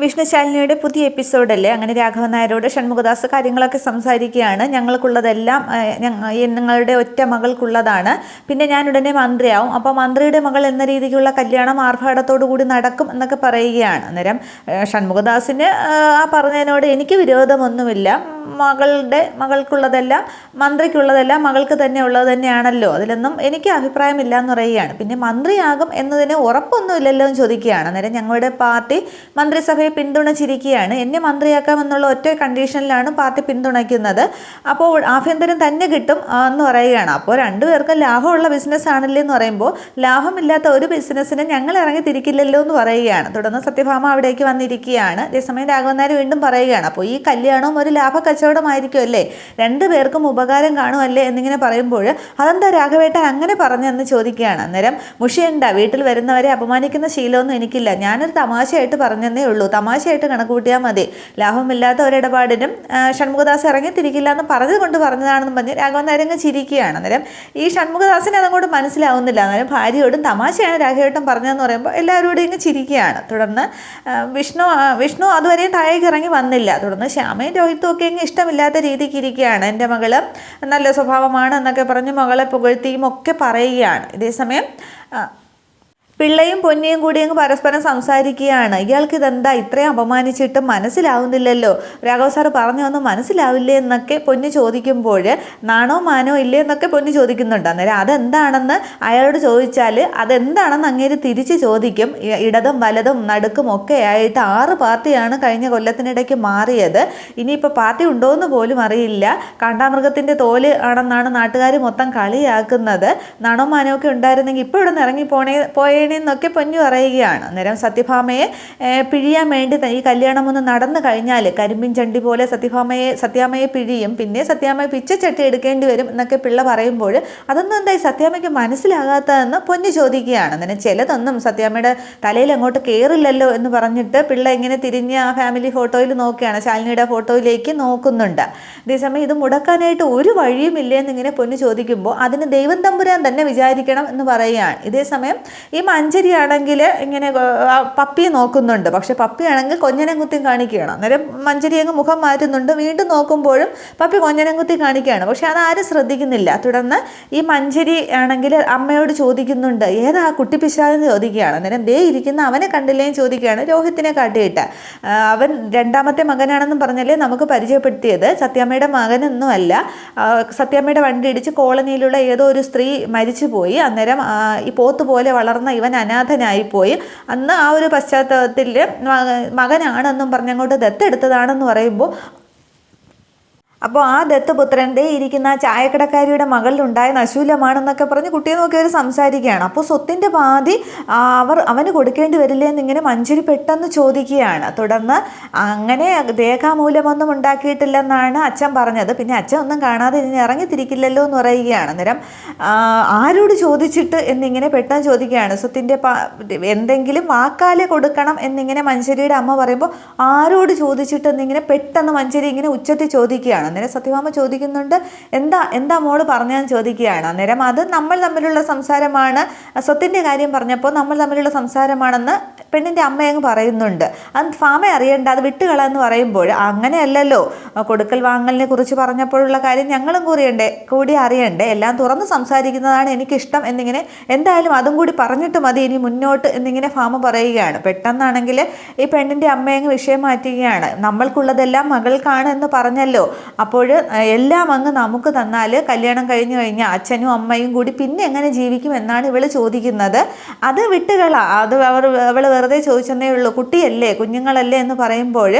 വിഷ്ണുശാലിനിയുടെ പുതിയ എപ്പിസോഡല്ലേ? അങ്ങനെ രാഘവൻ നായരോട് ഷൺമുഖദാസ് കാര്യങ്ങളൊക്കെ സംസാരിക്കുകയാണ്. ഞങ്ങൾക്കുള്ളതെല്ലാം ഏഹ്, ഞങ്ങ- ഈ നിങ്ങളുടെ ഒറ്റ മകൾക്കുള്ളതാണ്. പിന്നെ ഞാൻ ഉടനെ മന്ത്രിയാവും. അപ്പോൾ മന്ത്രിയുടെ മകൾ എന്ന രീതിക്കുള്ള കല്യാണം ആർഭാടത്തോടു കൂടി നടക്കും എന്നൊക്കെ പറയുകയാണ് അന്നേരം ഷൺമുഖദാസിന് ആ പറഞ്ഞതിനോട് എനിക്ക് വിരോധമൊന്നുമില്ല. മകളുടെ മകൾക്കുള്ളതെല്ലാം മന്ത്രിക്കുള്ളതെല്ലാം മകൾക്ക് തന്നെ ഉള്ളത് തന്നെയാണല്ലോ. അതിലൊന്നും എനിക്ക് അഭിപ്രായമില്ല എന്ന് പറയുകയാണ്. പിന്നെ മന്ത്രിയാകും എന്നതിന് ഉറപ്പൊന്നുമില്ലല്ലോ എന്ന് ചോദിക്കുകയാണ്. അന്നേരം ഞങ്ങളുടെ പാർട്ടി മന്ത്രിസഭയെ പിന്തുണച്ചിരിക്കുകയാണ്. എന്നെ മന്ത്രിയാക്കാമെന്നുള്ള ഒറ്റ കണ്ടീഷനിലാണ് പാർട്ടി പിന്തുണയ്ക്കുന്നത്. അപ്പോൾ ആഭ്യന്തരം തന്നെ കിട്ടും എന്ന് പറയുകയാണ്. അപ്പോൾ രണ്ടുപേർക്കും ലാഭമുള്ള ബിസിനസ് ആണല്ലേ എന്ന് പറയുമ്പോൾ ലാഭമില്ലാത്ത ഒരു ബിസിനസ്സിന് ഞങ്ങൾ ഇറങ്ങി തിരിക്കില്ലല്ലോ എന്ന് പറയുകയാണ്. തുടർന്ന് സത്യഭാമ അവിടേക്ക് വന്നിരിക്കുകയാണ്. അതേസമയം രാഘവനാർ വീണ്ടും പറയുകയാണ്. അപ്പോൾ ഈ കല്യാണവും ഒരു ലാഭ കച്ചവടമായിരിക്കും അല്ലേ? രണ്ടു പേർക്കും ഉപകാരം കാണുമല്ലേ? എന്നിങ്ങനെ പറയുമ്പോൾ അതെന്താ രാഘവേട്ടൻ അങ്ങനെ പറഞ്ഞെന്ന് ചോദിക്കുകയാണ്. അന്നേരം മുഷിയണ്ട വീട്ടിൽ വരുന്നവരെ അപമാനിക്കുന്ന ശീലമൊന്നും എനിക്കില്ല. ഞാനൊരു തമാശയായിട്ട് പറഞ്ഞതേ ഉള്ളൂ. തമാശയായിട്ട് കണക്ക് കൂട്ടിയാൽ മതി. ലാഭമില്ലാത്ത ഒരിടപാടിനും ഷൺമുഖദാസ് ഇറങ്ങിത്തിരിക്കില്ല എന്ന് പറഞ്ഞത് കൊണ്ട് പറഞ്ഞതാണെന്ന് പറഞ്ഞ് രാഘവൻ നാരങ്ങ് ചിരിക്കുകയാണ്. അന്നേരം ഈ ഷൺമുഖദാസിന് അതങ്ങോട്ട് മനസ്സിലാവുന്നില്ല. അന്നേരം ഭാര്യയോടും തമാശയാണ് രാഘവേട്ടൻ പറഞ്ഞതെന്ന് പറയുമ്പോൾ എല്ലാവരോടും ഇങ്ങ് ചിരിക്കുകയാണ്. തുടർന്ന് വിഷ്ണു വിഷ്ണു അതുവരെയും താഴേക്ക് ഇറങ്ങി വന്നില്ല. തുടർന്ന് ശ്യാമയും രോഹിത്തും ഒക്കെ ഇങ്ങ് ഇഷ്ടമില്ലാത്ത രീതിക്ക് ഇരിക്കുകയാണ്. എന്റെ മകൾ നല്ല സ്വഭാവമാണ് എന്നൊക്കെ പറഞ്ഞ് മകളെ പുകഴ്ത്തിയും ഒക്കെ പറയുകയാണ്. ഇതേസമയം പിള്ളയും പൊന്നിയും കൂടി അങ്ങ് പരസ്പരം സംസാരിക്കുകയാണ്. ഇയാൾക്ക് ഇതെന്താ ഇത്രയും അപമാനിച്ചിട്ട് മനസ്സിലാവുന്നില്ലല്ലോ? രാഘവ് സാറ് പറഞ്ഞു ഒന്നും മനസ്സിലാവില്ലേ? എന്നൊക്കെ പൊന്നു ചോദിക്കുമ്പോൾ നാണോ മാനോ ഇല്ലേ? എന്നൊക്കെ പൊന്നു ചോദിക്കുന്നുണ്ട്. അന്നേരം അതെന്താണെന്ന്? അയാളോട് ചോദിച്ചാൽ അതെന്താണെന്ന് അങ്ങേര് തിരിച്ച് ചോദിക്കും. ഇടതും വലതും നടുക്കും ഒക്കെ ആയിട്ട് ആറ് പാർട്ടിയാണ് കഴിഞ്ഞ കൊല്ലത്തിനിടയ്ക്ക് മാറിയത്. ഇനിയിപ്പോൾ പാർട്ടി ഉണ്ടോ എന്ന് പോലും അറിയില്ല. കാണ്ടാമൃഗത്തിന്റെ തോൽ ആണെന്നാണ് നാട്ടുകാർ മൊത്തം കളിയാക്കുന്നത്. നാണോ മാനോ ഒക്കെ ഉണ്ടായിരുന്നെങ്കിൽ ഇപ്പോൾ ഇവിടെ നിന്ന് ഇറങ്ങി പോണേ പോയേണേന്നൊക്കെ പൊന്നു പറയുകയാണ്. അന്നേരം സത്യഭാമയെ പിഴിയാൻ വേണ്ടി ഈ കല്യാണം ഒന്ന് നടന്നു കഴിഞ്ഞാൽ കരിമ്പിൻ ചണ്ടി പോലെ സത്യഭാമയെ സത്യാമയെ പിഴിയും പിന്നെ സത്യാമയെ പിച്ചച്ചട്ടി എടുക്കേണ്ടി വരും എന്നൊക്കെ പിള്ള പറയുമ്പോൾ അതൊന്നും എന്തായി സത്യാമയ്ക്ക് മനസ്സിലാകാത്തതെന്ന് പൊന്നു ചോദിക്കുകയാണ്. അന്നേരം ചിലതൊന്നും സത്യാമയുടെ തലയിൽ അങ്ങോട്ട് കയറില്ലല്ലോ എന്ന് പറഞ്ഞിട്ട് പിള്ള ഇങ്ങനെ തിരിഞ്ഞ് ആ ഫാമിലി ഫോട്ടോയിൽ നോക്കുകയാണ്. ശാലിനിയുടെ ഫോട്ടോയിലേക്ക് നോക്കുന്നുണ്ട്. അതേസമയം ഇത് മുടക്കാനായിട്ട് ഒരു വഴിയും ഇല്ലേ എന്നിങ്ങനെ പൊന്നു ചോദിക്കുമ്പോൾ അതിന് ദൈവം തമ്പുരാൻ തന്നെ വിചാരിക്കണം എന്ന് പറയുകയാണ്. ഇതേസമയം ഈ മഞ്ചരി ആണെങ്കിൽ ഇങ്ങനെ പപ്പി നോക്കുന്നുണ്ട്. പക്ഷെ പപ്പിയാണെങ്കിൽ കൊഞ്ഞനം കുത്തി കാണിക്കുകയാണ്. അന്നേരം മഞ്ചരി അങ്ങ് മുഖം മാറ്റുന്നുണ്ട്. വീണ്ടും നോക്കുമ്പോഴും പപ്പി കൊഞ്ഞനം കുത്തി കാണിക്കുകയാണ്. പക്ഷെ അതാരും ശ്രദ്ധിക്കുന്നില്ല. തുടർന്ന് ഈ മഞ്ചരി ആണെങ്കിൽ അമ്മയോട് ചോദിക്കുന്നുണ്ട് ഏതാ കുട്ടി പിശാദെന്ന് ചോദിക്കുകയാണ്? അന്നേരം ദേ ഇരിക്കുന്ന അവനെ കണ്ടില്ലേന്ന് ചോദിക്കുകയാണ് രോഹിത്തിനെ കാട്ടിയിട്ട്. അവൻ രണ്ടാമത്തെ മകനാണെന്നും പറഞ്ഞല്ലേ നമുക്ക് പരിചയപ്പെടുത്തിയത്. സത്യാമ്മയുടെ മകനൊന്നുമല്ല സത്യാമ്മയുടെ വണ്ടി ഇടിച്ച് കോളനിയിലുള്ള ഏതോ ഒരു സ്ത്രീ മരിച്ചുപോയി. അന്നേരം ഈ പോത്ത് പോലെ വളർന്ന ഇവൻ അനാഥനായിപ്പോയി അന്ന് ആ ഒരു പശ്ചാത്തലത്തിൽ മകനാണെന്നും പറഞ്ഞങ്ങോട്ട് ദത്തെടുത്തതാണെന്ന് പറയുമ്പോൾ അപ്പോൾ ആ ദത്തുപുത്രന്റെ ഇരിക്കുന്ന ആ ചായക്കടക്കാരിയുടെ മകളിലുണ്ടായ നശൂലമാണെന്നൊക്കെ പറഞ്ഞ് കുട്ടിയെ നോക്കി അവർ സംസാരിക്കുകയാണ്. അപ്പോൾ സ്വത്തിന്റെ പാതി അവർ അവന് കൊടുക്കേണ്ടി വരില്ലേ എന്നിങ്ങനെ മഞ്ചരി പെട്ടെന്ന് ചോദിക്കുകയാണ്. തുടർന്ന് അങ്ങനെ രേഖാമൂലമൊന്നും ഉണ്ടാക്കിയിട്ടില്ലെന്നാണ് അച്ഛൻ പറഞ്ഞത്. പിന്നെ അച്ഛൻ ഒന്നും കാണാതെ ഇനി ഇറങ്ങിത്തിരിക്കില്ലല്ലോ എന്ന് പറയുകയാണ്. അന്നേരം ആരോട് ചോദിച്ചിട്ട് എന്നിങ്ങനെ പെട്ടെന്ന് ചോദിക്കുകയാണ്. സ്വത്തിന്റെ എന്തെങ്കിലും വാക്കാലെ കൊടുക്കണം എന്നിങ്ങനെ മഞ്ചരിയുടെ അമ്മ പറയുമ്പോൾ ആരോട് ചോദിച്ചിട്ട് എന്നിങ്ങനെ പെട്ടെന്ന് മഞ്ചരി ഇങ്ങനെ ഉച്ചത്തിൽ ചോദിക്കുകയാണ്. അന്നേരം സത്യഭാമ ചോദിക്കുന്നുണ്ട് എന്താ എന്താ മോൾ പറഞ്ഞതെന്ന് ചോദിക്കുകയാണ്? അന്നേരം അത് നമ്മൾ തമ്മിലുള്ള സംസാരമാണ്. സ്വത്തിന്റെ കാര്യം പറഞ്ഞപ്പോൾ നമ്മൾ തമ്മിലുള്ള സംസാരമാണെന്ന് പെണ്ണിന്റെ അമ്മയങ്ങ് പറയുന്നുണ്ട്. അത് ഫാമ അറിയണ്ട അത് വിട്ടുകളെന്ന് പറയുമ്പോൾ അങ്ങനെയല്ലല്ലോ. കൊടുക്കൽ വാങ്ങലിനെ കുറിച്ച് പറഞ്ഞപ്പോഴുള്ള കാര്യം ഞങ്ങളും കൂറിയണ്ടേ കൂടി അറിയണ്ടേ. എല്ലാം തുറന്ന് സംസാരിക്കുന്നതാണ് എനിക്കിഷ്ടം എന്നിങ്ങനെ എന്തായാലും അതും കൂടി പറഞ്ഞിട്ട് മതി ഇനി മുന്നോട്ട് എന്നിങ്ങനെ ഫാമ പറയുകയാണ്. പെട്ടെന്നാണെങ്കിൽ ഈ പെണ്ണിന്റെ അമ്മയങ്ങ് വിഷയം മാറ്റുകയാണ്. നമ്മൾക്കുള്ളതെല്ലാം മകൾക്കാണ് എന്ന് പറഞ്ഞല്ലോ. അപ്പോൾ എല്ലാം അങ്ങ് നമുക്ക് തന്നാൽ കല്യാണം കഴിഞ്ഞു കഴിഞ്ഞാൽ അച്ഛനും അമ്മയും കൂടി പിന്നെ എങ്ങനെ ജീവിക്കും എന്നാണ് ഇവൾ ചോദിക്കുന്നത്. അത് വിട്ടുകള. അത് അവർ അവൾ വെറുതെ ചോദിച്ചെന്നേ ഉള്ളൂ. കുട്ടിയല്ലേ കുഞ്ഞുങ്ങളല്ലേ എന്ന് പറയുമ്പോൾ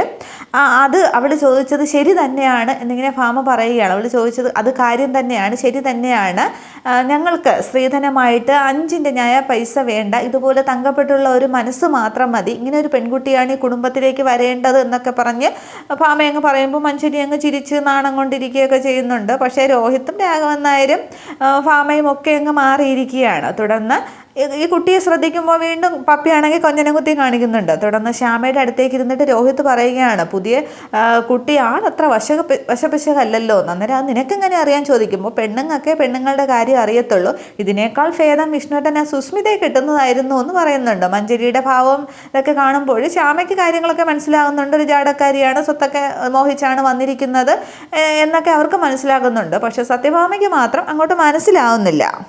ആ അത് അവൾ ചോദിച്ചത് ശരി തന്നെയാണ് എന്നിങ്ങനെ ഫാമ പറയുകയാണ്. അവൾ ചോദിച്ചത് അത് കാര്യം തന്നെയാണ് ശരി തന്നെയാണ്. ഞങ്ങൾക്ക് സ്ത്രീധനമായിട്ട് അഞ്ചിന്റെ ന്യായ പൈസ വേണ്ട. ഇതുപോലെ തങ്കപ്പെട്ടുള്ള ഒരു മനസ്സ് മാത്രം മതി. ഇങ്ങനെ ഒരു പെൺകുട്ടിയാണ് ഈ കുടുംബത്തിലേക്ക് വരേണ്ടത് എന്നൊക്കെ പറഞ്ഞ് ഫാമ അങ്ങ് പറയുമ്പോൾ മനുഷ്യരി അങ്ങ് ചിരിച്ച് നാണം കൊണ്ടിരിക്കുകയൊക്കെ ചെയ്യുന്നുണ്ട്. പക്ഷേ രോഹിത്തും രാഘവൻ നായരും ഫാമയും ഒക്കെ അങ്ങ് മാറിയിരിക്കുകയാണ്. തുടർന്ന് ഈ- കുട്ടിയെ ശ്രദ്ധിക്കുമ്പോൾ വീണ്ടും പപ്പിയാണെങ്കിൽ കൊഞ്ഞനും കുത്തി കാണിക്കുന്നുണ്ട്. തുടർന്ന് ശ്യാമയുടെ അടുത്തേക്ക് ഇരുന്നിട്ട് രോഹിത് പറയുകയാണ് പുതിയ കുട്ടിയാണ് അത്ര വശക വശ വശപശകല്ലല്ലോ. അന്നേരം അത് നിനക്കെങ്ങനെ അറിയാൻ ചോദിക്കുമ്പോൾ പെണ്ണുങ്ങൾക്കേ പെണ്ണുങ്ങളുടെ കാര്യം അറിയത്തുള്ളൂ. ഇതിനേക്കാൾ ഭേദം വിഷ്ണുട്ടൻ ആ സുസ്മിതയെ കിട്ടുന്നതായിരുന്നു എന്ന് പറയുന്നുണ്ട്. മഞ്ജരിയുടെ ഭാവം ഇതൊക്കെ കാണുമ്പോൾ ശ്യാമയ്ക്ക് കാര്യങ്ങളൊക്കെ മനസ്സിലാകുന്നുണ്ട്. ഒരു ജാടക്കാരിയാണ് സ്വത്തൊക്കെ മോഹിച്ചാണ് വന്നിരിക്കുന്നത് എന്നൊക്കെ അവർക്ക് മനസ്സിലാകുന്നുണ്ട്. പക്ഷേ സത്യഭാമയ്ക്ക് മാത്രം അങ്ങോട്ട് മനസ്സിലാവുന്നില്ല.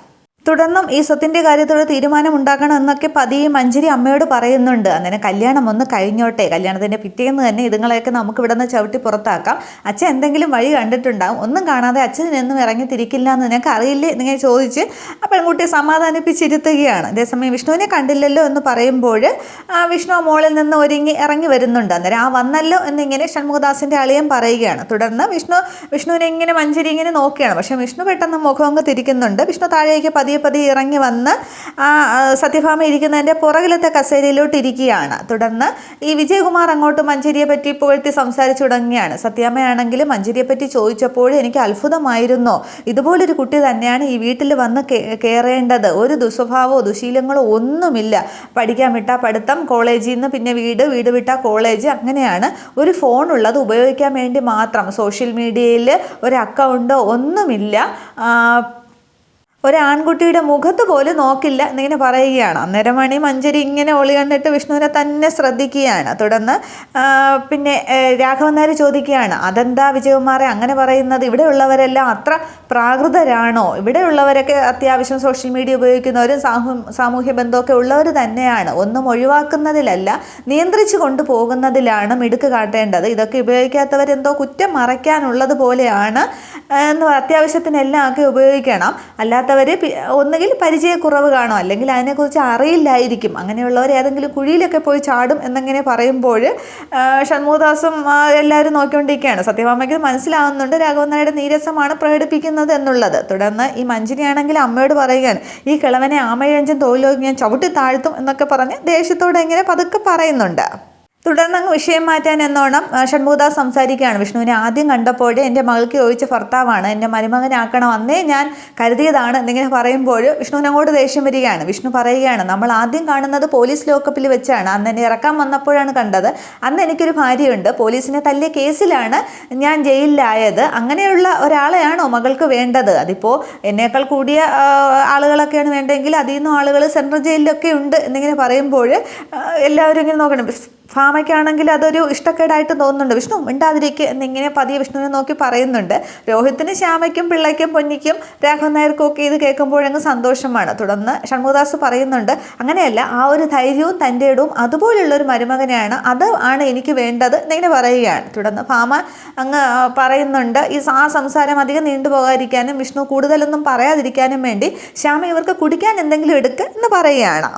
തുടർന്നും ഈ സ്വത്തിന്റെ കാര്യത്തിൽ തീരുമാനം ഉണ്ടാക്കണം എന്നൊക്കെ പതിയെ മഞ്ജരി അമ്മയോട് പറയുന്നുണ്ട്. അങ്ങനെ കല്യാണം ഒന്ന് കഴിഞ്ഞോട്ടെ. കല്യാണത്തിന്റെ പിറ്റേന്ന് തന്നെ ഇതുങ്ങളെയൊക്കെ നമുക്ക് ഇവിടെ നിന്ന് ചവിട്ടി പുറത്താക്കാം. അച്ഛൻ എന്തെങ്കിലും വഴി കണ്ടിട്ടുണ്ടാവും. ഒന്നും കാണാതെ അച്ഛൻ എന്നും ഇറങ്ങി തിരിക്കില്ല എന്ന് നിനക്ക് അറിയില്ലേ എന്നിങ്ങനെ ചോദിച്ച് ആ പെൺകുട്ടിയെ സമാധാനിപ്പിച്ചിരുത്തുകയാണ്. അതേസമയം വിഷ്ണുവിനെ കണ്ടില്ലല്ലോ എന്ന് പറയുമ്പോൾ ആ വിഷ്ണു മോളിൽ നിന്ന് ഒരുങ്ങി ഇറങ്ങി വരുന്നുണ്ട്. അന്നേരം ആ വന്നല്ലോ എന്നിങ്ങനെ ഷൺമുഖദാസിന്റെ അളിയൻ പറയുകയാണ്. തുടർന്ന് വിഷ്ണു വിഷ്ണുവിനെ ഇങ്ങനെ മഞ്ചരി ഇങ്ങനെ നോക്കുകയാണ്. പക്ഷേ വിഷ്ണു പെട്ടെന്ന് മുഖം അങ്ങ് തിരിക്കുന്നുണ്ട്. വിഷ്ണു താഴേക്ക് പതിയെ പതിയെ ഇറങ്ങി വന്ന് ആ സത്യഭാമ ഇരിക്കുന്നതിന്റെ പുറകിലത്തെ കസേരയിലോട്ട് ഇരിക്കുകയാണ് തുടർന്ന് ഈ വിജയകുമാർ അങ്ങോട്ട് മഞ്ചരിയെ പറ്റി പുകഴ്ത്തി സംസാരിച്ചു തുടങ്ങിയാണ് സത്യാമ്മയാണെങ്കിൽ മഞ്ചരിയെ പറ്റി ചോദിച്ചപ്പോൾ എനിക്ക് അത്ഭുതമായിരുന്നോ. ഇതുപോലൊരു കുട്ടി തന്നെയാണ് ഈ വീട്ടിൽ വന്ന് കയറേണ്ടത്. ഒരു ദുസ്വഭാവമോ ദുശീലങ്ങളോ ഒന്നുമില്ല. പഠിക്കാൻ വിട്ടാൽ പഠിത്തം കോളേജിൽ നിന്ന് പിന്നെ വീട് വീട് വിട്ടാൽ കോളേജ് അങ്ങനെയാണ് ഒരു ഫോൺ ഉള്ളത് ഉപയോഗിക്കാൻ വേണ്ടി മാത്രം. സോഷ്യൽ മീഡിയയിൽ ഒരു അക്കൗണ്ടോ ഒന്നുമില്ല. ആ, ഒരു ആൺകുട്ടിയുടെ മുഖത്ത് പോലും നോക്കില്ല എന്നിങ്ങനെ പറയുകയാണ്. അന്നേരം മണി മഞ്ചരി ഇങ്ങനെ ഒളി കണ്ടിട്ട് വിഷ്ണുവിനെ തന്നെ ശ്രദ്ധിക്കുകയാണ്. തുടർന്ന് പിന്നെ രാഘവൻ നായർ ചോദിക്കുകയാണ് അതെന്താ വിജയകുമാറെ അങ്ങനെ പറയുന്നത്? ഇവിടെയുള്ളവരെല്ലാം അത്ര പ്രാകൃതരാണോ? ഇവിടെയുള്ളവരൊക്കെ അത്യാവശ്യം സോഷ്യൽ മീഡിയ ഉപയോഗിക്കുന്നവരും സാമൂ സാമൂഹ്യ ബന്ധമൊക്കെ ഉള്ളവർ തന്നെയാണ്. ഒന്നും ഒഴിവാക്കുന്നതിലല്ല നിയന്ത്രിച്ചു കൊണ്ടുപോകുന്നതിലാണ് മിടുക്ക് കാട്ടേണ്ടത്. ഇതൊക്കെ ഉപയോഗിക്കാത്തവരെന്തോ കുറ്റം മറയ്ക്കാനുള്ളത് പോലെയാണ് എന്ന് അത്യാവശ്യത്തിന് എല്ലാം ഒക്കെ ഉപയോഗിക്കണം. അല്ലാത്തവർ ഒന്നുകിൽ പരിചയക്കുറവ് കാണും. അല്ലെങ്കിൽ അതിനെക്കുറിച്ച് അറിയില്ലായിരിക്കും. അങ്ങനെയുള്ളവർ ഏതെങ്കിലും കുഴിയിലൊക്കെ പോയി ചാടും എന്നിങ്ങനെ പറയുമ്പോൾ ഷൺമുദാസും എല്ലാവരും നോക്കിക്കൊണ്ടിരിക്കുകയാണ്. സത്യഭാമയ്ക്ക് മനസ്സിലാവുന്നുണ്ട്. രാഘവൻ നായരുടെ നീരസമാണ് പ്രകടിപ്പിക്കുന്നത് എന്നുള്ളത്. തുടർന്ന് ഈ മഞ്ജിനിയാണെങ്കിൽ അമ്മയോട് പറയുകയാണ് ഈ കിളവനെ ആമയഞ്ചൻ തോലിലോക്കി ഞാൻ ചവിട്ടി താഴ്ത്തും എന്നൊക്കെ പറഞ്ഞ് ദേഷ്യത്തോടെ ഇങ്ങനെ പതുക്കെ പറയുന്നുണ്ട്. തുടർന്ന് അങ്ങ് വിഷയം മാറ്റാൻ എന്നോണം ഷൺമുഖദാസ് സംസാരിക്കുകയാണ്. വിഷ്ണുവിനെ ആദ്യം കണ്ടപ്പോഴേ എന്റെ മകൾക്ക് ചോദിച്ച ഭർത്താവാണ്. എന്റെ മരുമകനാക്കണം അന്നേ ഞാൻ കരുതിയതാണ് എന്നിങ്ങനെ പറയുമ്പോൾ വിഷ്ണുവിന് അങ്ങോട്ട് ദേഷ്യം വരികയാണ്. വിഷ്ണു പറയുകയാണ് നമ്മൾ ആദ്യം കാണുന്നത് പോലീസ് ലോക്കപ്പിൽ വെച്ചാണ്. അന്ന് എന്നെ ഇറക്കാൻ വന്നപ്പോഴാണ് കണ്ടത്. അന്ന് എനിക്കൊരു ഭാര്യയുണ്ട്. പോലീസിനെ തല്ലിയ കേസിലാണ് ഞാൻ ജയിലിലായത്. അങ്ങനെയുള്ള ഒരാളെയാണോ മകൾക്ക് വേണ്ടത്? അതിപ്പോൾ എന്നേക്കാൾ കൂടിയ ആളുകളൊക്കെയാണ് വേണ്ടതെങ്കിൽ അതിൽ നിന്നും ആളുകൾ സെൻട്രൽ ജയിലിലൊക്കെ ഉണ്ട് എന്നിങ്ങനെ പറയുമ്പോൾ എല്ലാവരും ഇങ്ങനെ നോക്കണം. ഭാമയ്ക്കാണെങ്കിൽ അതൊരു ഇഷ്ടക്കേടായിട്ട് തോന്നുന്നുണ്ട്. വിഷ്ണു മിണ്ടാതിരിക്കുക എന്നിങ്ങനെ പതിയെ വിഷ്ണുവിനെ നോക്കി പറയുന്നുണ്ട്. രോഹിത്തിന് ശ്യാമയ്ക്കും പിള്ളയ്ക്കും പൊന്നിക്കും രാഘവൻ നായർക്കും ഒക്കെ ഇത് കേൾക്കുമ്പോഴങ്ങ് സന്തോഷമാണ്. തുടർന്ന് ഷൺമുഖദാസ് പറയുന്നുണ്ട് അങ്ങനെയല്ല ആ ഒരു ധൈര്യവും തന്റെ ഇടവും അതുപോലുള്ള ഒരു മരുമകനെയാണ്. അത് ആണ് എനിക്ക് വേണ്ടത് എന്നിങ്ങനെ പറയുകയാണ്. തുടർന്ന് ഭാമ അങ്ങ് പറയുന്നുണ്ട് ഈ ആ സംസാരം അധികം നീണ്ടുപോകാതിരിക്കാനും വിഷ്ണു കൂടുതലൊന്നും പറയാതിരിക്കാനും വേണ്ടി ശ്യാമ ഇവർക്ക് കുടിക്കാൻ എന്തെങ്കിലും എടുക്കുക എന്ന് പറയുകയാണ്.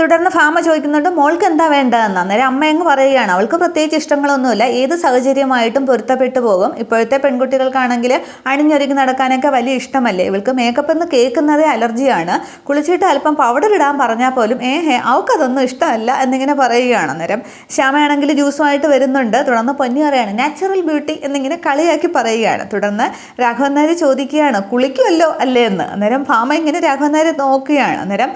തുടർന്ന് ഫാമ ചോദിക്കുന്നുണ്ട് മോൾക്ക് എന്താ വേണ്ടതെന്ന്? അന്നേരം അമ്മ അങ്ങ് പറയുകയാണ് അവൾക്ക് പ്രത്യേകിച്ച് ഇഷ്ടങ്ങളൊന്നുമില്ല. ഏത് സാഹചര്യമായിട്ടും പൊരുത്തപ്പെട്ടു പോകും. ഇപ്പോഴത്തെ പെൺകുട്ടികൾക്കാണെങ്കിൽ അണിഞ്ഞൊരുങ്ങി നടക്കാനൊക്കെ വലിയ ഇഷ്ടമല്ലേ? ഇവൾക്ക് മേക്കപ്പ് എന്ന് കേൾക്കുന്നതേ അലർജിയാണ്. കുളിച്ചിട്ട് അല്പം പൗഡർ ഇടാൻ പറഞ്ഞാൽ പോലും ഏ ഹേ അവൾക്കതൊന്നും ഇഷ്ടമല്ല എന്നിങ്ങനെ പറയുകയാണ്. അന്നേരം ശ്യാമയാണെങ്കിൽ ജ്യൂസുമായിട്ട് വരുന്നുണ്ട്. തുടർന്ന് പൊന്നി പറയാണ് നാച്ചുറൽ ബ്യൂട്ടി എന്നിങ്ങനെ കളിയാക്കി പറയുകയാണ്. തുടർന്ന് രാഘവൻ നായർ ചോദിക്കുകയാണ് കുളിക്കുമല്ലോ അല്ലേ എന്ന്? അന്നേരം ഫാമ ഇങ്ങനെ രാഘവൻ നായർ നോക്കുകയാണ്. അന്നേരം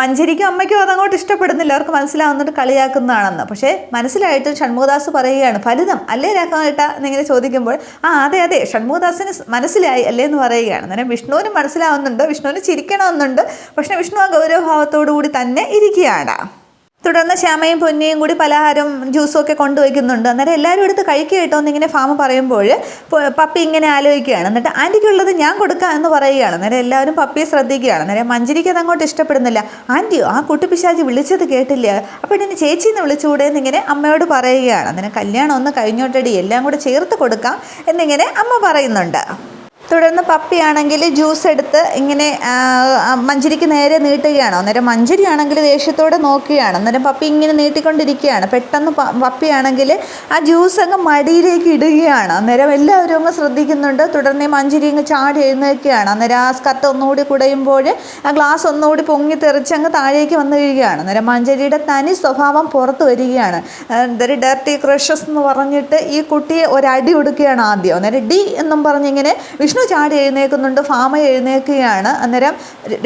മഞ്ചരിക്കും അമ്മയ്ക്കും അതങ്ങോട്ട് ഇഷ്ടപ്പെടുന്നില്ല. അവർക്ക് മനസ്സിലാവുന്നുണ്ട് കളിയാക്കുന്നതാണെന്ന്. പക്ഷേ മനസ്സിലായിട്ട് ഷൺമുഖദാസ് പറയുകയാണ് ഫലിതം അല്ലേ രാഘവേട്ട? എന്നിങ്ങനെ ചോദിക്കുമ്പോൾ ആ അതെ അതെ. ഷൺമുഖദാസിന് മനസ്സിലായി അല്ലേ എന്ന് പറയുകയാണ്. അന്നേരം വിഷ്ണുവിന് മനസ്സിലാവുന്നുണ്ട് വിഷ്ണുവിന് ചിരിക്കണമെന്നുണ്ട്. പക്ഷേ വിഷ്ണു ആ ഗൗരവഭാവത്തോടു കൂടി തന്നെ ഇരിക്കുകയാണ്. തുടർന്ന് ശ്യാമയും പൊന്നിയും കൂടി പലഹാരം ജ്യൂസും ഒക്കെ കൊണ്ടുവയ്ക്കുന്നുണ്ട്. അന്നേരം എല്ലാവരും എടുത്ത് കഴിക്കുക കേട്ടോ എന്നിങ്ങനെ ഫാമ പറയുമ്പോൾ പപ്പി ഇങ്ങനെ ആലോചിക്കുകയാണ്. എന്നിട്ട് ആന്റിക്കുള്ളത് ഞാൻ കൊടുക്കാം എന്ന് പറയുകയാണ്. അന്നേരം എല്ലാവരും പപ്പിയെ ശ്രദ്ധിക്കുകയാണ്. അന്നേരം മഞ്ചരിക്ക് അത് അങ്ങോട്ട് ഇഷ്ടപ്പെടുന്നില്ല. ആന്റിയോ ആ കുട്ടിപ്പിശാചി വിളിച്ചത് കേട്ടില്ല. അപ്പോൾ എന്നെ ചേച്ചിന്ന് വിളിച്ചുകൂടെ എന്നിങ്ങനെ അമ്മയോട് പറയുകയാണ്. അന്നേരം കല്യാണം ഒന്ന് കഴിഞ്ഞോട്ടടി. എല്ലാം കൂടെ ചേർത്ത് കൊടുക്കാം എന്നിങ്ങനെ അമ്മ പറയുന്നുണ്ട്. തുടർന്ന് പപ്പിയാണെങ്കിൽ ജ്യൂസ് എടുത്ത് ഇങ്ങനെ മഞ്ചരിക്ക് നേരെ നീട്ടുകയാണ്? അന്നേരം മഞ്ചരി ആണെങ്കിൽ ദേഷ്യത്തോടെ നോക്കുകയാണ്. അന്നേരം പപ്പി ഇങ്ങനെ നീട്ടിക്കൊണ്ടിരിക്കുകയാണ്. പെട്ടെന്ന് പപ്പിയാണെങ്കിൽ ആ ജ്യൂസ് അങ്ങ് മടിയിലേക്ക് ഇടുകയാണ്. അന്നേരം എല്ലാവരും അങ്ങ് ശ്രദ്ധിക്കുന്നുണ്ട്. തുടർന്ന് മഞ്ചരി അങ്ങ് ചാടി എഴുന്നേൽക്കുകയാണ്. അന്നേരം ആ സ്കർട്ട് ഒന്നുകൂടി കുടയുമ്പോൾ ആ ഗ്ലാസ് ഒന്നുകൂടി പൊങ്ങി തെറിച്ച് അങ്ങ് താഴേക്ക് വന്നു വീഴുകയാണ്. അന്നേരം മഞ്ചരിയുടെ തനി സ്വഭാവം പുറത്തു വരികയാണ്. എന്തൊരു ഡർട്ടി ക്രഷസ് എന്ന് പറഞ്ഞിട്ട് ഈ കുട്ടിയെ ഒരടി കൊടുക്കുകയാണ് ആദ്യം. അന്നേരം ഡി എന്നും പറഞ്ഞിങ്ങനെ വിഷ്ണു വിഷ്ണു ചാടി എഴുന്നേൽക്കുന്നുണ്ട് ഫാമ എഴുന്നേൽക്കുകയാണ് അന്നേരം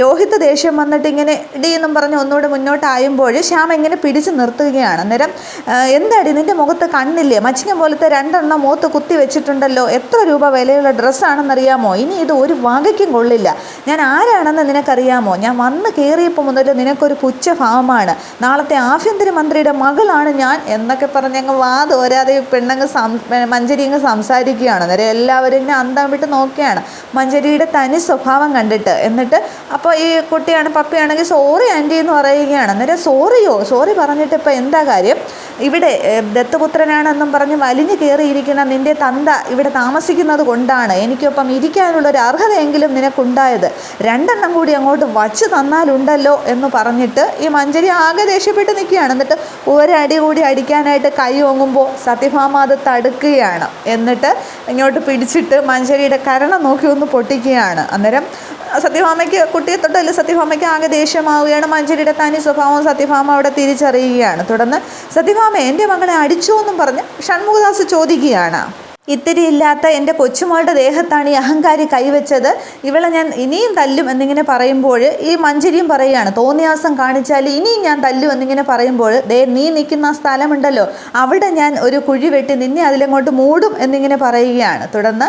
രോഹിത് ദേഷ്യം വന്നിട്ട് ഇങ്ങനെ ഇടി എന്നും പറഞ്ഞ് ഒന്നുകൂടെ മുന്നോട്ടായുമ്പോൾ ശ്യാമ ഇങ്ങനെ പിടിച്ചു നിർത്തുകയാണ്. അന്നേരം "ആ, എന്താടി നിന്റെ മുഖത്ത് കണ്ണില്ലേ? മച്ചിങ്ങ പോലത്തെ രണ്ടെണ്ണം മുഖത്ത് കുത്തി വെച്ചിട്ടുണ്ടല്ലോ. എത്ര രൂപ വിലയുള്ള ഡ്രസ്സാണെന്നറിയാമോ ഇനി ഇത് ഒരു വകയ്ക്കും കൊള്ളില്ല. ഞാൻ ആരാണെന്ന് നിനക്കറിയാമോ? ഞാൻ വന്ന് കയറിയപ്പോൾ മുതൽ നിനക്കൊരു പുച്ഛ ഭാവമാണ് നാളത്തെ ആഭ്യന്തരമന്ത്രിയുടെ മകളാണ് ഞാൻ എന്നൊക്കെ പറഞ്ഞ് അങ്ങ് വാതോരാതെ ഈ പെണ്ണങ്ങ് സം മഞ്ചരി അങ്ങ് സംസാരിക്കുകയാണ്. അന്നേരം എല്ലാവരും ഇങ്ങനെ അന്തം വിട്ട് നോക്കുകയാണ് മഞ്ചരിയുടെ തനി സ്വഭാവം കണ്ടിട്ട്. എന്നിട്ട് അപ്പോൾ ഈ കുട്ടിയാണ് പപ്പിയാണെങ്കിൽ സോറി ആന്റി എന്ന് പറയുകയാണ്. അന്നേരം സോറിയോ? സോറി പറഞ്ഞിട്ട് ഇപ്പോൾ എന്താ കാര്യം? ഇവിടെ ദത്തുപുത്രനാണെന്നും പറഞ്ഞ് വലിഞ്ഞു കയറിയിരിക്കുന്ന നിന്റെ തന്ത ഇവിടെ താമസിക്കുന്നത് കൊണ്ടാണ്. എനിക്കൊപ്പം ഇരിക്കാനുള്ള ഒരു അർഹതയെങ്കിലും നിനക്കുണ്ടായത്. രണ്ടെണ്ണം കൂടി അങ്ങോട്ട് വച്ച് തന്നാലുണ്ടല്ലോ എന്ന് പറഞ്ഞിട്ട് ഈ മഞ്ചരി ആകെ ദേഷ്യപ്പെട്ട് നിൽക്കുകയാണ്. എന്നിട്ട് ഒരടി കൂടി അടിക്കാനായിട്ട് കൈ ഓങ്ങുമ്പോൾ സത്യഭാമ അത് തടുക്കുകയാണ്. എന്നിട്ട് ഇങ്ങോട്ട് പിടിച്ചിട്ട് മഞ്ചരിയുടെ കരണം നോക്കി ഒന്ന് പൊട്ടിക്കുകയാണ്. അന്നേരം സത്യഭാമയ്ക്ക് കുട്ടിയെ തൊട്ടല്ല സത്യഭാമയ്ക്ക് ആകെ ദേഷ്യമാവുകയാണ്. മഞ്ചരിയുടെ തനി സ്വഭാവം സത്യഭാമ അവിടെ തിരിച്ചറിയുകയാണ്. തുടർന്ന് സത്യഭാമ എന്റെ മകളെ അടിച്ചോ എന്നും പറഞ്ഞ് ഷൺമുഖദാസ് ചോദിക്കുകയാണ്. ഇത്തിരി ഇല്ലാത്ത എന്റെ കൊച്ചുമോളുടെ ദേഹത്താണ് ഈ അഹങ്കാരി കൈവച്ചത്. ഇവളെ ഞാൻ ഇനിയും തല്ലും എന്നിങ്ങനെ പറയുമ്പോൾ ഈ മഞ്ചരിയും പറയുകയാണ് തോന്നിയാസം കാണിച്ചാൽ ഇനിയും ഞാൻ തല്ലും എന്നിങ്ങനെ പറയുമ്പോൾ ദേ നീ നിൽക്കുന്ന ആ സ്ഥലമുണ്ടല്ലോ അവിടെ ഞാൻ ഒരു കുഴി വെട്ടി നിന്നെ അതിലങ്ങോട്ട് മൂടും എന്നിങ്ങനെ പറയുകയാണ്. തുടർന്ന്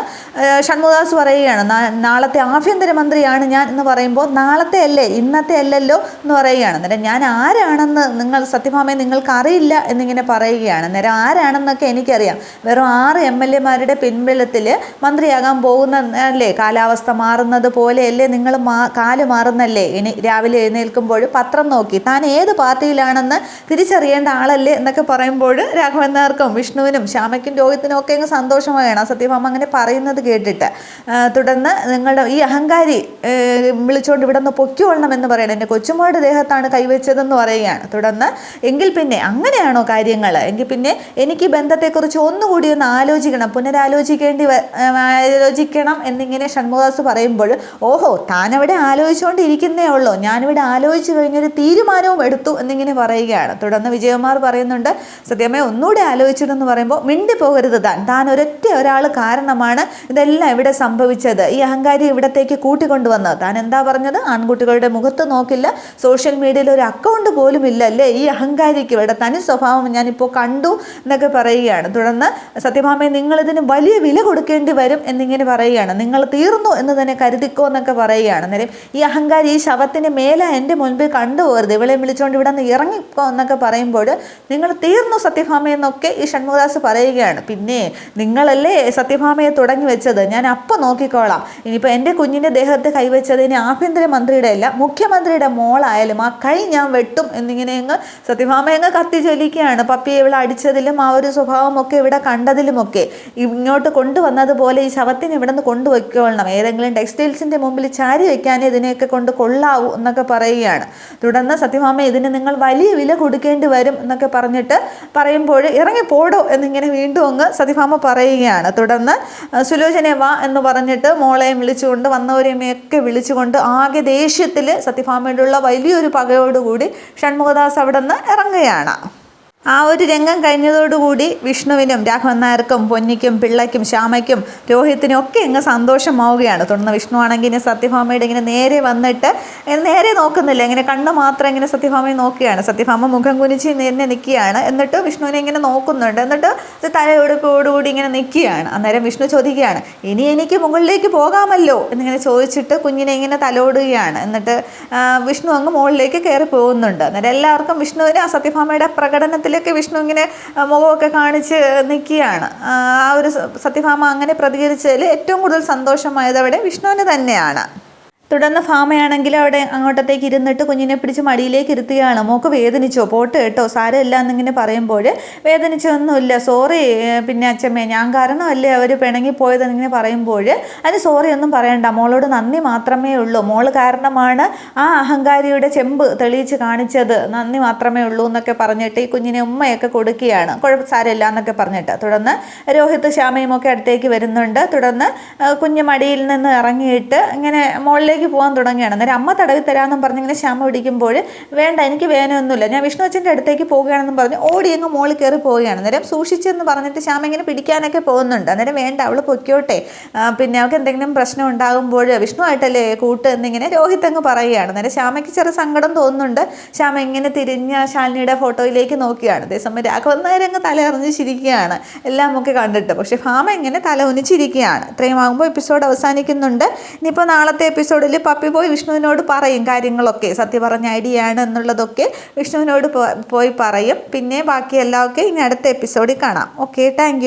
ഷൺമുദാസ് പറയുകയാണ് "നാ- നാളത്തെ ആഭ്യന്തരമന്ത്രിയാണ് ഞാൻ എന്ന് പറയുമ്പോൾ നാളത്തെ അല്ലേ ഇന്നത്തെ അല്ലല്ലോ എന്ന് പറയുകയാണ്. അന്നേരം ഞാൻ ആരാണെന്ന് നിങ്ങൾ സത്യഭാമയെ നിങ്ങൾക്ക് അറിയില്ല എന്നിങ്ങനെ പറയുകയാണ്. അന്നേരം ആരാണെന്നൊക്കെ എനിക്കറിയാം. വെറും ആറ് എം എൽ എമാരുടെ പിൻബലത്തിൽ മന്ത്രിയാകാൻ പോകുന്ന അല്ലേ കാലാവസ്ഥ മാറുന്നത് പോലെയല്ലേ? നിങ്ങൾ മാ കാൽ മാറുന്നല്ലേ? ഇനി രാവിലെ എഴുന്നേൽക്കുമ്പോൾ പത്രം നോക്കി. താൻ ഏത് പാർട്ടിയിലാണെന്ന് തിരിച്ചറിയേണ്ട ആളല്ലേ എന്നൊക്കെ പറയുമ്പോൾ രാഘവൻ നായർക്കും വിഷ്ണുവിനും ശ്യാമയ്ക്കും രോഹിത്തിനും ഒക്കെ അങ്ങ് സന്തോഷമായാണ്. സത്യഭാമ അങ്ങനെ പറയുന്നത് കേട്ടിട്ട്. തുടർന്ന് നിങ്ങളുടെ ഈ അഹങ്കാരി വിളിച്ചുകൊണ്ട് ഇവിടെ നിന്ന് പൊക്കിക്കൊള്ളണം എന്ന് പറയണം. എന്റെ കൊച്ചുമോയുടെ ദേഹത്താണ് കൈവച്ചതെന്ന് പറയുകയാണ്. തുടർന്ന് എങ്കിൽ പിന്നെ അങ്ങനെയാണോ കാര്യങ്ങൾ എങ്കിൽ പിന്നെ എനിക്ക് ബന്ധത്തെക്കുറിച്ച് ഒന്നുകൂടി ഒന്ന് ആലോചിക്കണം. പുനരാലോചിക്കേണ്ടി ആലോചിക്കണം എന്നിങ്ങനെ ഷൺമുഖദാസ് പറയുമ്പോൾ ഓഹോ താനവിടെ ആലോചിച്ചുകൊണ്ടിരിക്കുന്നേ ഉള്ളൂ. ഞാനിവിടെ ആലോചിച്ച് കഴിഞ്ഞൊരു തീരുമാനവും എടുത്തു എന്നിങ്ങനെ പറയുകയാണ്. തുടർന്ന് വിജയകുമാർ പറയുന്നുണ്ട് സത്യമേ ഒന്നുകൂടെ ആലോചിച്ചിട്ടെന്ന് പറയുമ്പോൾ മിണ്ടി പോകരുത് താൻ. താൻ ഒരൊറ്റ ഒരാൾ കാരണമാണ് ഇതെല്ലാം ഇവിടെ സംഭവിച്ചത്. ഈ അഹങ്കാരി ഇവിടത്തേക്ക് കൂട്ടിക്കൊണ്ടുവന്നത്. താൻ എന്താ പറഞ്ഞത്? ആൺകുട്ടികളുടെ മുഖത്ത് നോക്കില്ല. സോഷ്യൽ മീഡിയയിൽ ഒരു അക്കൗണ്ട് പോലും ഇല്ല അല്ലേ ഈ അഹങ്കാരിക്ക് ഇവിടെ തനി സ്വഭാവം ഞാനിപ്പോൾ കണ്ടു എന്നൊക്കെ പറയുകയാണ്. തുടർന്ന് സത്യഭാമയെ നിങ്ങളിതിന് വലിയ വില കൊടുക്കേണ്ടി വരും എന്നിങ്ങനെ പറയുകയാണ്. നിങ്ങൾ തീർന്നു എന്ന് തന്നെ കരുതിക്കോ എന്നൊക്കെ പറയുകയാണ്. അന്നേരം ഈ അഹങ്കാരി ഈ ശവത്തിന് മേലെ എന്റെ മുൻപിൽ കണ്ടുപോകരുത്. ഇവളെ വിളിച്ചുകൊണ്ട് ഇവിടെ നിന്ന് ഇറങ്ങിക്കോ എന്നൊക്കെ പറയുമ്പോൾ നിങ്ങൾ തീർന്നു സത്യഭാമയെന്നൊക്കെ ഈ ഷൺമുഖദാസ് പറയുകയാണ്. പിന്നെ നിങ്ങളല്ലേ സത്യഭാമയെ തുടങ്ങി വെച്ചത്? ഞാൻ അപ്പം നോക്കിക്കോളാം. ഇനിയിപ്പോൾ എന്റെ കുഞ്ഞിന്റെ ദേഹത്ത് കൈവച്ചത് ഇനി ആഭ്യന്തരമന്ത്രിയുടെ അല്ല മുഖ്യമന്ത്രിയുടെ മോളായാലും ആ കൈ ഞാൻ വെട്ടും എന്നിങ്ങനെ അങ്ങ് സത്യഭാമ അങ്ങ് കത്തി ചൊല്ലിക്കുകയാണ് പപ്പിയെ ഇവിടെ അടിച്ചതിലും ആ ഒരു സ്വഭാവമൊക്കെ ഇവിടെ കണ്ടതിലുമൊക്കെ. ഇങ്ങോട്ട് കൊണ്ടുവന്നതുപോലെ ഈ ശവത്തിന് ഇവിടെ നിന്ന് കൊണ്ടുവയ്ക്കൊള്ളണം. ഏതെങ്കിലും ടെക്സ്റ്റൈൽസിന്റെ മുമ്പിൽ ചാരി വയ്ക്കാനേ ഇതിനെയൊക്കെ കൊണ്ട് കൊള്ളാവൂ എന്നൊക്കെ പറയുകയാണ്. തുടർന്ന് സത്യഭാമ ഇതിന് നിങ്ങൾ വലിയ വില കൊടുക്കേണ്ടി വരും എന്നൊക്കെ പറഞ്ഞിട്ട് പറയുമ്പോൾ ഇറങ്ങി പോടോ എന്നിങ്ങനെ വീണ്ടും അങ്ങ് സത്യഭാമ പറയുകയാണ്. തുടർന്ന് സുലോചനെ വാ എന്ന് പറഞ്ഞിട്ട് മോളെയും വിളിച്ചുകൊണ്ട് വന്നവരെയുമൊക്കെ വിളിച്ചുകൊണ്ട് ആകെ ദേഷ്യത്തിൽ സത്യഭാമയോടുള്ള വലിയൊരു പകയോടുകൂടി ഷൺമുഖദാസ് അവിടെ നിന്ന് ഇറങ്ങുകയാണ്. ആ ഒരു രംഗം കഴിഞ്ഞതോടുകൂടി വിഷ്ണുവിനും രാഘവൻ നായർക്കും പൊന്നിക്കും പിള്ളയ്ക്കും ശ്യാമയ്ക്കും രോഹിത്തിനും ഒക്കെ അങ്ങ് സന്തോഷമാവുകയാണ്. തുടർന്ന് വിഷ്ണു ആണെങ്കിൽ ഇങ്ങനെ സത്യഭാമയുടെ ഇങ്ങനെ നേരെ വന്നിട്ട് നേരെ നോക്കുന്നില്ല. ഇങ്ങനെ കണ്ണ് മാത്രം ഇങ്ങനെ സത്യഭാമയെ നോക്കുകയാണ്. സത്യഭാമ മുഖം കുനിച്ച് നേരെ നിൽക്കുകയാണ്. എന്നിട്ട് വിഷ്ണുവിനെ ഇങ്ങനെ നോക്കുന്നുണ്ട്. എന്നിട്ട് ഇത് തലയൊടുപ്പോടുകൂടി ഇങ്ങനെ നിൽക്കുകയാണ്. അന്നേരം വിഷ്ണു ചോദിക്കുകയാണ് ഇനി എനിക്ക് മുകളിലേക്ക് പോകാമല്ലോ? എന്നിങ്ങനെ ചോദിച്ചിട്ട് കുഞ്ഞിനെ ഇങ്ങനെ തലോടുകയാണ്. എന്നിട്ട് വിഷ്ണു അങ്ങ് മുകളിലേക്ക് കയറി പോകുന്നുണ്ട്. അന്നേരം എല്ലാവർക്കും വിഷ്ണുവിന് ആ സത്യഭാമയുടെ പ്രകടനത്തിലൊക്കെ വിഷ്ണു ഇങ്ങനെ മുഖമൊക്കെ കാണിച്ച് നിൽക്കുകയാണ്. ആ ഒരു സത്യഭാമ അങ്ങനെ പ്രതികരിച്ചതിൽ ഏറ്റവും കൂടുതൽ സന്തോഷമായത് അവിടെ വിഷ്ണുവിന് തന്നെയാണ്. തുടർന്ന് ഫാമയാണെങ്കിൽ അവിടെ അങ്ങോട്ടത്തേക്ക് ഇരുന്നിട്ട് കുഞ്ഞിനെ പിടിച്ച് മടിയിലേക്ക് ഇരുത്തുകയാണ്. മോക്ക് വേദനിച്ചോ? പോട്ട് കേട്ടോ? സാരമില്ല എന്നിങ്ങനെ പറയുമ്പോൾ വേദനിച്ചൊന്നുമില്ല. സോറി പിന്നെ അച്ഛമ്മേ ഞാൻ കാരണമല്ലേ അവർ പിണങ്ങി പോയതെന്നിങ്ങനെ പറയുമ്പോൾ അതിന് സോറി ഒന്നും പറയണ്ട. മോളോട് നന്ദി മാത്രമേ ഉള്ളൂ. മോൾ കാരണമാണ് ആ അഹങ്കാരിയുടെ ചെമ്പ് തെളിയിച്ച് കാണിച്ചത്. നന്ദി മാത്രമേ ഉള്ളൂ എന്നൊക്കെ പറഞ്ഞിട്ട് ഈ കുഞ്ഞിനെ ഉമ്മയൊക്കെ കൊടുക്കുകയാണ്. കുഴപ്പം സാരമില്ല എന്നൊക്കെ പറഞ്ഞിട്ട്. തുടർന്ന് രോഹിത് ശ്യാമയും ഒക്കെ അടുത്തേക്ക് വരുന്നുണ്ട്. തുടർന്ന് കുഞ്ഞ് മടിയിൽ നിന്ന് ഇറങ്ങിയിട്ട് ഇങ്ങനെ മുകളിലേക്ക് മുകളിലേക്ക് പോകാൻ തുടങ്ങുകയാണ്. അന്നേരം അമ്മ തടവി തരാമെന്നും പറഞ്ഞ് ഇങ്ങനെ ശ്യാമ പിടിക്കുമ്പോൾ വേണ്ട എനിക്ക് വേനൊന്നുമില്ല. ഞാൻ വിഷ്ണു അച്ഛന്റെ അടുത്തേക്ക് പോവുകയാണെന്നും പറഞ്ഞ് ഓടി അങ്ങ് മോളിൽ കയറി പോവുകയാണ്. അന്നേരം സൂക്ഷിച്ചെന്ന് പറഞ്ഞിട്ട് ശ്യാമ ഇങ്ങനെ പിടിക്കാനൊക്കെ പോകുന്നുണ്ട്. അന്നേരം വേണ്ട അവൾ പൊയ്ക്കോട്ടെ. പിന്നെ അവൾക്ക് എന്തെങ്കിലും പ്രശ്നം ഉണ്ടാകുമ്പോൾ വിഷ്ണു ആയിട്ടല്ലേ കൂട്ട് എന്നിങ്ങനെ രോഹിത് അങ്ങ് പറയുകയാണ്. അന്നേരം ശ്യാമയ്ക്ക് ചെറിയ സങ്കടം തോന്നുന്നുണ്ട്. ശ്യാമ ഇങ്ങനെ തിരിഞ്ഞ ശാലിനിയുടെ ഫോട്ടോയിലേക്ക് നോക്കുകയാണ്. അതേസമയം രാഘവൻ നേരം അങ്ങ് തലയറിഞ്ഞ് ചിരിക്കുകയാണ്. എല്ലാം ഒക്കെ കണ്ടിട്ട്. പക്ഷേ ഭാമ ഇങ്ങനെ തല ഉനിച്ചിരിക്കുകയാണ് ഇത്രയും ആകുമ്പോൾ എപ്പിസോഡ് അവസാനിക്കുന്നുണ്ട്. ഇനിയിപ്പോൾ നാളത്തെ എപ്പിസോഡിൽ പപ്പി പോയി വിഷ്ണുവിനോട് പറയും കാര്യങ്ങളൊക്കെ. സത്യം പറഞ്ഞ ഐഡിയ ആണ് എന്നുള്ളതൊക്കെ വിഷ്ണുവിനോട് പോയി പറയും. പിന്നെ ബാക്കിയെല്ലാം ഒക്കെ ഇനി അടുത്ത എപ്പിസോഡിൽ കാണാം. Okay thank